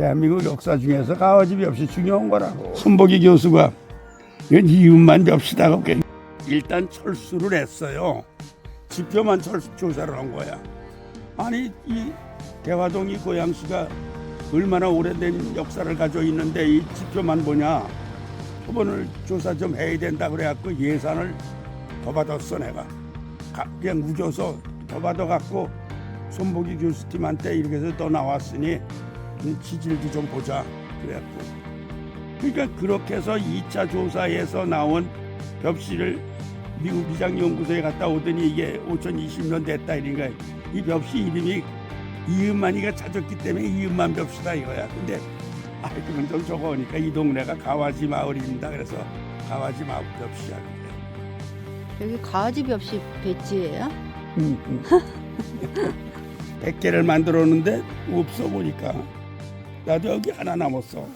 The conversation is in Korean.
대한민국 역사 중에서 가와집이 없이 중요한 거라고. 손복희 교수가 이건 이웃만 벽시다가 일단 철수를 했어요. 지표만 철수 조사를 한 거야. 아니 이 대화동이 고양시가 얼마나 오래된 역사를 가지고 있는데 이 지표만 보냐 표본을 조사 좀 해야 된다 그래갖고 예산을 더 받았어 내가 가- 그냥 우겨서 더 받아갖고 손복희 교수팀한테 이렇게 해서 또 나왔으니 이 지질도 좀 보자 그래갖고 그러니까 그렇게 해서 2차 조사에서 나온 벽시를 미국 비장연구소에 갔다 오더니 이게 5020년 됐다 이러니까 이 벽시 이름이 이음만이가 찾았기 때문에 이음만 벽시다 이거야. 근데 아 그건 좀 적어오니까 이 동네가 가와지 마을입니다. 그래서 가와지 마을 벽시야. 여기 가와집 없이 배지예요? 음, 음. 100개를 만들었는데 없어 보니까 나도 여기 하나 남았어.